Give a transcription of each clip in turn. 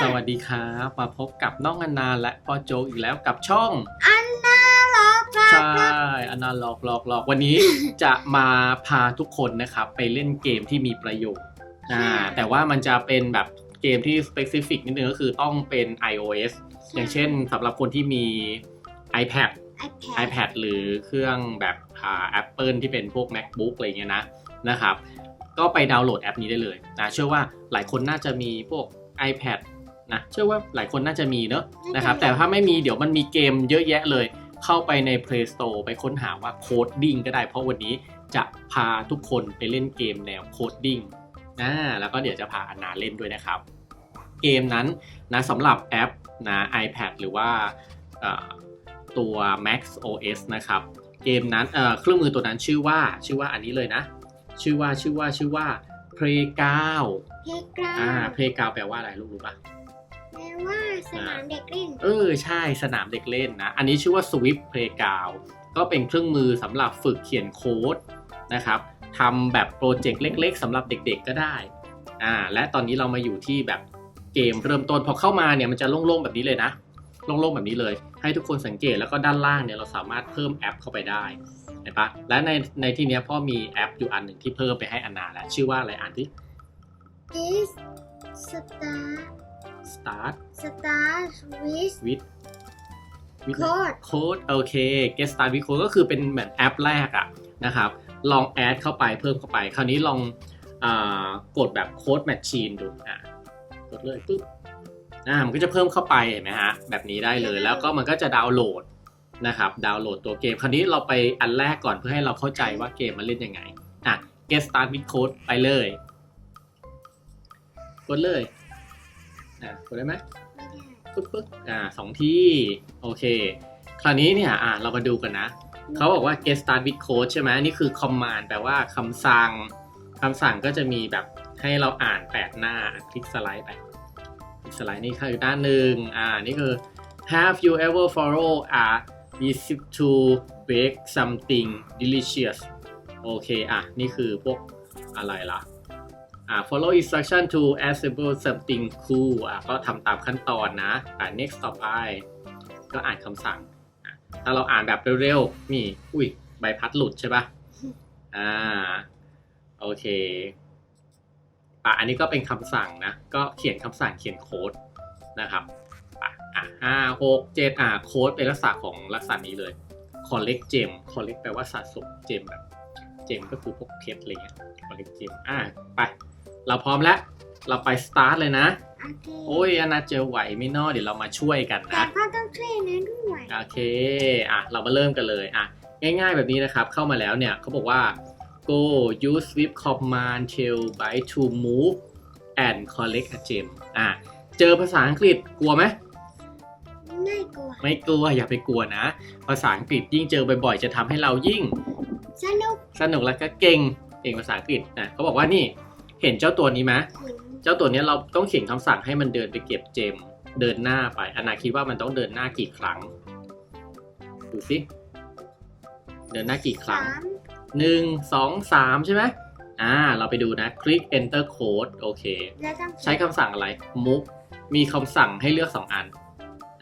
สวัสดีครับมาพบกับน้องอันนาและพ่อโจอีกแล้วกับช่องอันน่ารักรักใช่รักอันนาหลอกหลอกหลอกวันนี้จะมาพาทุกคนนะครับไปเล่นเกมที่มีประโยชน์อ่าแต่ว่ามันจะเป็นแบบเกมที่ specific นิดนึงก็คือต้องเป็น iOS อย่างเช่นสำหรับคนที่มี iPad ไอแพด iPad หรือเครื่องแบบอ่า Apple ที่เป็นพวก MacBook อะไรเงี้ยนะนะครับ ก็ไปดาวน์โหลดแอปนี้ได้เลยนะเชื่อว่าหลายคนน่าจะมีพวก iPad นะเชื่อว่าหลายคนน่าจะมีเนอะนะครับแต่ถ้าไม่มีเดี๋ยวมันมีเกมเยอะแยะเลย เข้าไปใน Play Store ไปค้นหาว่าโคดดิ้งก็ได้ เพราะวันนี้จะพาทุกคนไปเล่นเกมแนวโคดดิ้งนะแล้วก็เดี๋ยวจะพาอันนาเล่นด้วยนะครับ เกมนั้นนะสำหรับแอปนะ iPad หรือว่าเอ่อตัว Max OS นะครับ เกมนั้นเอ่อเครื่องมือตัวนั้นชื่อว่าชื่อว่าอันนี้เลยนะ ชื่อว่าชื่อว่าชื่อว่า Playground เพลกราอ่าว Playground แปลว่าอะไรลูกรู้ปะแป ลว่าสนามเด็กเล่น เออใช่สนามเด็กเล่นนะ อันนี้ชื่อว่า Swift Playground ก็เป็นเครื่องมือสำหรับฝึกเขียนโค้ดนะครับทำแบบโปรเจกต์เล็ก ๆสำหรับเด็กๆก็ได้อ่าและตอนนี้เรามาอยู่ที่แบบเกมเริ่มต้นพอเข้ามาเนี่ยมันจะโล่งๆแบบนี้เลยนะโล่งๆแบบนี้เลย ให้ทุกคนสังเกตแล้วก็ด้านล่างเนี่ยเราสามารถเพิ่มแอปเข้าไปได้เห็นปะและในในที่เนี้ยพ่อมีแอปอยู่อันหนึ่งที่เพิ่มไปให้อันนาแล้วชื่อว่าอะไรอ่านที่ this star start star with with with code โค้ดโอเค get start with code ก็คือเป็นเหมือนแอปแรกอะนะครับ ลองแอดเข้าไปเพิ่มเข้าไป คราวนี้ลองอากดแบบโค้ดแมชชีนดูอะกดเลยปึ๊บอ่ามันก็จะเพิ่มเข้าไปเห็นไหมฮะ แบบนี้ได้เลย แล้วก็มันก็จะดาวน์โหลดนะครับ ดาวน์โหลดตัวเกม คราวนี้เราไปอันแรกก่อนเพื่อให้เราเข้าใจว่าเกมมันเล่นยังไง อะ get start with code ไปเลย กดเลย อะกดได้ไหมไม่ได้ปึ๊บปึ๊บอ่าสองที่ โอเค คราวนี้เนี่ยอ่าเรามาดูกันนะ เขาบอกว่า get start with code ใช่ไหมนี่คือ command แปลว่าคำสั่งคำสั่งก็จะมีแบบให้เราอ่านแปดหน้าคลิกสไลด์ไปคลิกสไลด์นี่คือด้านหนึ่งอ่านี่คือ have you ever follow a recipe to bake something delicious โอเค อะ นี่คือพวกอะไรล่ะอ่า follow instruction to assemble something cool อะก็ทำตามขั้นตอนนะอ่า next ต่อไป ก็อ่านคำสั่งอะถ้าเราอ่านแบบเร็วๆ นี่ อุ้ย ใบพัดหลุดใช่ปะอ่า โอเคอะอันนี้ก็เป็นคำสั่งนะ ก็เขียนคำสั่งเขียนโค้ดนะครับอะอะห้าหกเจ็ดอะโค้ดเป็นลักษณะของลักษณะนี้เลย collect gem collect แปลว่าสะสมเจมแบบเจมก็คือพวกเพชรอะไรเงี้ย collect gem อะไป เราพร้อมแล้ว เราไป start เลยนะ โอเคโอ้ยอนาเจอไหวไหม่นอเดี๋ยวเรามาช่วยกันแต่นะ พ่อต้องช่วยนะด้วยโอเค อะ เรามาเริ่มกันเลย อะ ง่ายๆแบบนี้นะครับ เข้ามาแล้วเนี่ยเขาบอกว่า go use swift command tail by to move and collect a gem อะ เจอภาษาอังกฤษกลัวไหม ไม่กลัวไม่กลัว อย่าไปกลัวนะ ภาษาอังกฤษยิ่งเจอบ่อยๆ จะทำให้เรายิ่งสนุกสนุกแล้วก็เก่ง เก่งภาษาอังกฤษนะเขาบอกว่านี่ เห็นเจ้าตัวนี้ไหมเห็นเจ้าตัวเนี้ยเราต้องเขียนคำสั่งให้มันเดินไปเก็บเจม เดินหน้าไปอนาคิดว่ามันต้องเดินหน้ากี่ครั้ง ดูสิ เดินหน้ากี่ครั้งสามหนึ่งสองสามใช่ไหมอ่า เราไปดูนะ คลิก enter code โอเคแล้วต้องใช้คำสั่งอะไร move มีคำสั่งให้เลือกสองอัน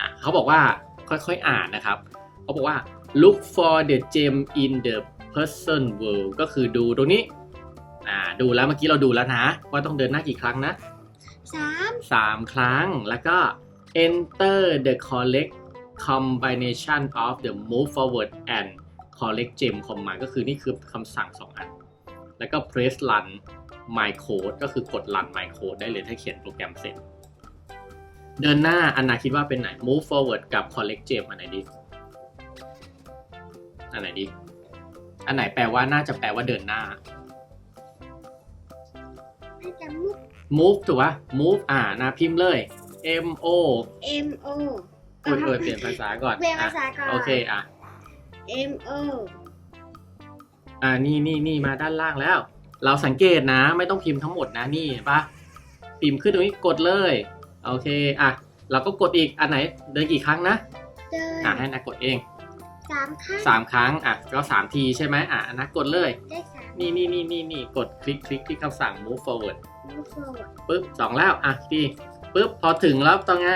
อะเขาบอกว่าค่อยๆอ่านนะครับ เขาบอกว่า look for the gem in the person world ก็คือดูตรงนี้ อ่าดูแล้วเมื่อกี้เราดูแล้วนะ ว่าต้องเดินหน้ากี่ครั้งนะสามสามครั้งแล้วก็ enter the correct combination of the move forward and correct gem command ก็คือนี่คือคำสั่ง2อัน แล้วก็ press run my code ก็คือกด run my code ได้เลยถ้าเขียนโปรแกรมเสร็จ เดินหน้าอันนาคิดว่าเป็นไหน move forward กับ correct gem อันไหนดี อันไหนดี อันไหนแปลว่าน่าจะแปลว่าเดินหน้า ให้จะมุก move ถูกปะ move อ่านาพิมพ์เลย m o M O เอยเอยเปลี่ยนภาษาก่อนเปลี่ยนภาอะษาก่อนโอเคอะ M O อ่านี่นี่นี่มาด้านล่างแล้ว เราสังเกตนะไม่ต้องพิมพ์ทั้งหมดนะนี่เห็นปะพิมพ์ขึ้นตรงนี้กดเลยโอเคอะเราก็กดอีกอันไหนเดินกี่ครั้งนะเดินอะให้นักกดเองสามครั้งสามครั้งอะก็สามทีใช่ไหมอะนักกดเลยได้สาม นี่นี่นี่นี่นี่กดคลิกคลิกที่คำสั่ง move forward move forward ปึ๊บสองแล้วอะทีปึ๊บปุ๊บพอถึงแล้วต้องไง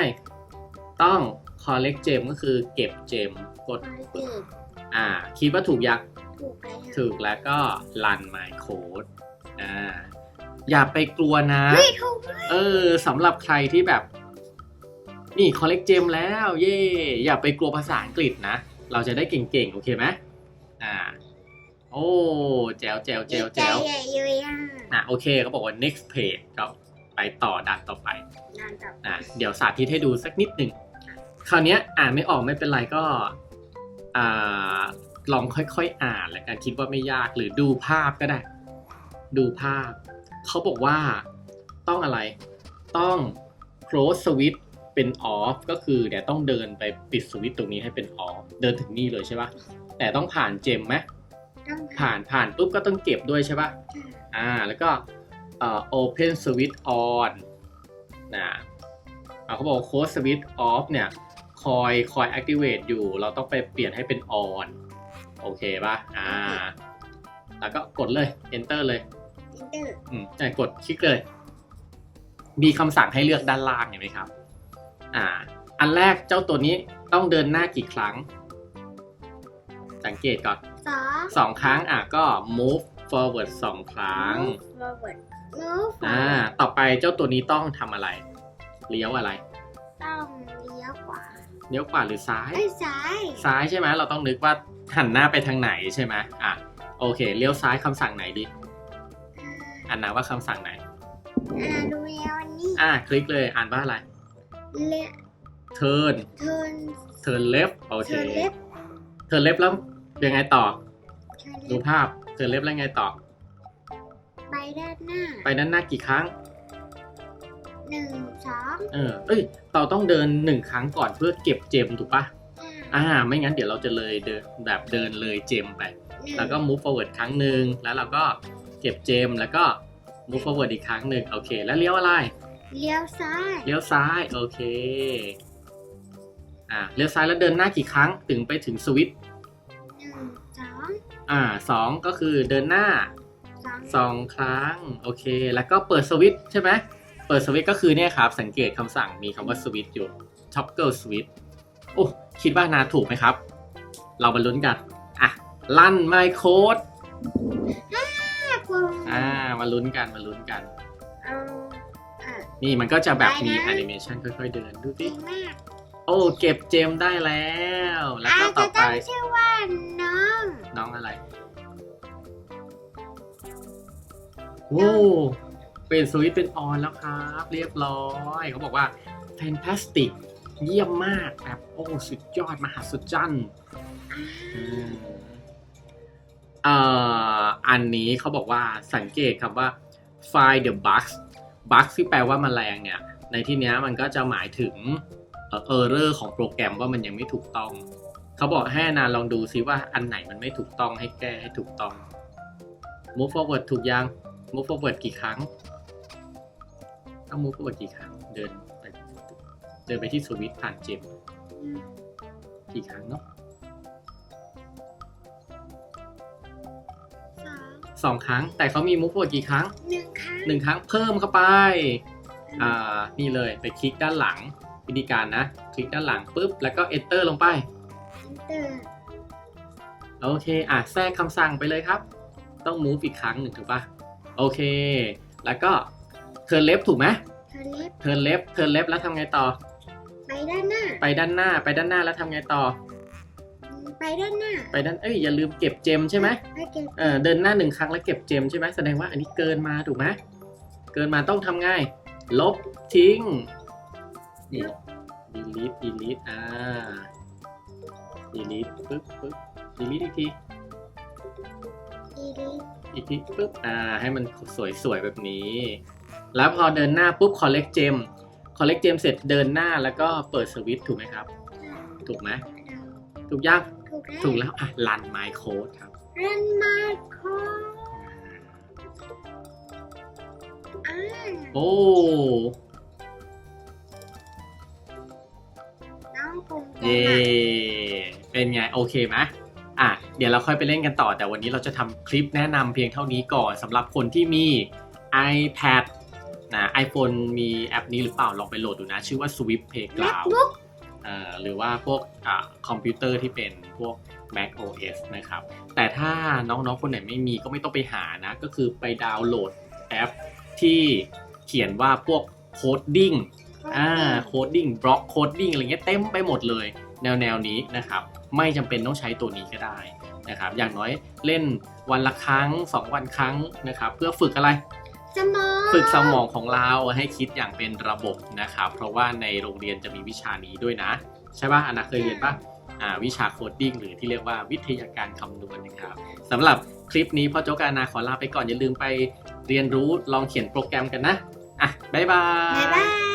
ต้อง collect gem ก็คือเก็บเจมกดมาเก็บอ่าคิดว่าถูกยังถูกแล้วถูกแล้วก็ run my code อ่าอย่าไปกลัวนะเฮ้ยถูกด้วยเออสำหรับใครที่แบบ นี่ collect gem แล้ว เย่อย่าไปกลัวภาษาอังกฤษนะ เราจะได้เก่งๆ โอเคไหมอ่า โอ้แจวแจวแจวแจวใจใหญ่เลยอะอะโอเคเขาบอกว่า next page ก็ไปต่อดันต่อไปนานกับอะเดี๋ยวสาธิตให้ดูสักนิดหนึ่งคราวเนี้ยอ่านไม่ออกไม่เป็นไรก็อ่าลองค่อยๆอ่านแล้วกันคิดว่าไม่ยากหรือดูภาพก็ได้ ดูภาพเขาบอกว่าต้องอะไร ต้อง close switch เป็น off ก็คือเดี๋ยวต้องเดินไปปิดสวิตช์ตรงนี้ให้เป็น off เดินถึงนี่เลยใช่ปะแต่ต้องผ่านเจมไหมต้อง ผ่านผ่านปุ๊บก็ต้องเก็บด้วยใช่ปะอ่า แล้วก็เอ่อ open switch on นะอ่าเขาบอก close switch off เนี่ย คอยคอย activate อยู่ เราต้องไปเปลี่ยนให้เป็น on โอเคป่ะ อ่า แล้วก็กดเลย enter เลยอินเตอร์อืมใช่กดคลิกเลย มีคำสั่งให้เลือกด้านล่างเห็นไหมครับ อ่า อันแรกเจ้าตัวนี้ต้องเดินหน้ากี่ครั้ง สังเกตก่อน สองสองครั้งอะก็ move forward สองครั้ง forward move อ่า ต่อไปเจ้าตัวนี้ต้องทำอะไร เลี้ยวอะไร ต้องเลี้ยวขวาเลี้ยวขวาหรือซ้าย เอ้ยซ้ายซ้ายใช่ไหมเราต้องนึกว่าหันหน้าไปทางไหนใช่ไหมอะโอเค เลี้ยวซ้ายคำสั่งไหนดีอ่านนะว่าคำสั่งไหน อ่าดูแล้วอันนี้อ่าคลิกเลยอ่านว่าอะไร เละ turn turn turn left โอเค turn left turn left แล้วยังไงต่อ turn ดู left ภาพ turn left แล้วไงต่อ ไปด้านหน้าไปด้านหน้ากี่ครั้งหนึ่งสองเออเอ้ยเราต้องเดินหนึ่งครั้งก่อนเพื่อเก็บเจมถูกปะห้าอ่า ไม่งั้นเดี๋ยวเราจะเลยเดินแบบเดินเลยเจมไปหนึ่งแล้วก็ move forward ครั้งหนึ่งแล้วเราก็เก็บเจมแล้วก็ move forward อีกครั้งหนึ่งโอเค แล้วเลี้ยวอะไร เลี้ยวซ้าย เลี้ยวซ้ายโอเค อ่าเลี้ยวซ้ายแล้วเดินหน้ากี่ครั้งถึงไปถึงสวิตช์หนึ่งสอง อ่าสองก็คือเดินหน้าสองสองครั้ง โอเค แล้วก็เปิดสวิตช์ใช่ไหมเปิดสวิตช์ก็คือเนี่ยครับ สังเกตคำสั่งมีคำว่าสวิตช์อยู่ toggle switch โอ้คิดว่านาถูกไหมครับ เรามาลุ้นกัน อะ ลั่น my code ห้าคนอ่ามาลุ้นกันมาลุ้นกันเอาอะนี่มันก็จะแบบมีได้นะแอนิเมชันค่อยๆเดินดูสิเก่งมากโอ้ เก็บเจมได้แล้ว แล้วก็อาจต่จะอไปต้องชื่อว่าน้องน้ องอะไรโอ้เป็นสวิตช์เป็นออนแล้วครับ เรียบร้อย เขาบอกว่า fantastic เยี่ยมมากแบบโอ้สุดยอดมหัศจรรย์อืมเอ่ออันนี้เขาบอกว่าสังเกตครับว่า find the bugs bugs ที่แปลว่าแมลงเนี่ย ในที่เนี้ยมันก็จะหมายถึงเอ่อ error ของโปรแกรมว่ามันยังไม่ถูกต้อง เขาบอกให้นาลองดูซิว่าอันไหนมันไม่ถูกต้องให้แก้ให้ถูกต้อง move forward ถูกยัง move forward กี่ครั้ง ต้อง move forward กี่ครั้ง เดินไปเดินไปที่สวิตช์ผ่านเจมกี่ครั้งเนาะสองสองครั้ง แต่เขามี move forward กี่ครั้งหนึ่งครั้งหนึ่งครั้งเพิ่มเข้าไปอ่านี่เลยไปคลิกด้านหลังวิธีการนะ คลิกด้านหลังปุ๊บแล้วก็ enter ลงไปอินเตอร์ โอเค อะ แทรกคำสั่งไปเลยครับ ต้อง move อีกครั้งหนึ่งถูกปะโอเค แล้วก็ turn left ถูกไหมเธอเล็บ turn left turn left แล้วทำไงต่อ ไปด้านหน้า ไปด้านหน้า ไปด้านหน้าแล้วทำไงต่อ ไปด้านหน้า ไปด้าน เอ้ย อย่าลืมเก็บเจมใช่ไหมไปเก็บเออเดินหน้าหนึ่งครั้งแล้วเก็บเจมใช่ไหมแสดงว่าอันนี้เกินมาถูกไหมเกินมาต้องทำไง ลบทิ้งนี่ delete delete อ่า delete ปึ๊บปึ๊บ delete อีกทีดีดีอีกทีปุ๊บ อ่า ให้มันสวยๆ แบบนี้ แล้วพอเดินหน้าปุ๊บ collect gem collect gem เสร็จเดินหน้าแล้วก็เปิดสวิตช์ถูกไหมครับ ถูกไหม ถูกยังถูกแล้วถูกแล้ว อะ run my code ครับ รันมาคออ่าโอ้น้องคงจะเย่ เป็นไงโอเคไหมอะเดี๋ยวเราค่อยไปเล่นกันต่อ แต่วันนี้เราจะทำคลิปแนะนำเพียงเท่านี้ก่อนสำหรับคนที่มี iPad นะ iPhone มีแอปนี้หรือเปล่าลองไปโหลดดูนะ ชื่อว่า Swift Playground MacBook เอ่อหรือว่าพวกอ่าคอมพิวเตอร์ที่เป็นพวก Mac OS นะครับ แต่ถ้าน้องๆ คนไหนไม่มีก็ไม่ต้องไปหานะ ก็คือไปดาวน์โหลดแอปที่เขียนว่าพวกโคดดิ้งอ่าโคดดิ้งบล็อกโคดดิ้งอะไรเงี้ยเต็มไปหมดเลย แนวแนวนี้นะครับไม่จำเป็นต้องใช้ตัวนี้ก็ได้นะครับอย่างน้อยเล่นวันละครั้ง 2 วันครั้งนะครับเพื่อฝึกอะไรสมองฝึกสมองของเราให้คิดอย่างเป็นระบบนะครับเพราะว่าในโรงเรียนจะมีวิชานี้ด้วยนะ ใช่ป่ะอันนาเคยเรียนป่ะอ่าวิชาโคดดิ้งหรือที่เรียกว่าวิทยาการคำนวณนะครับสำหรับคลิปนี้พ่อโจกบอานาขอลาไปก่อนอย่าลืมไปเรียนรู้ลองเขียนโปรแกรมกันนะอะบ๊ายบายบ๊ายบาย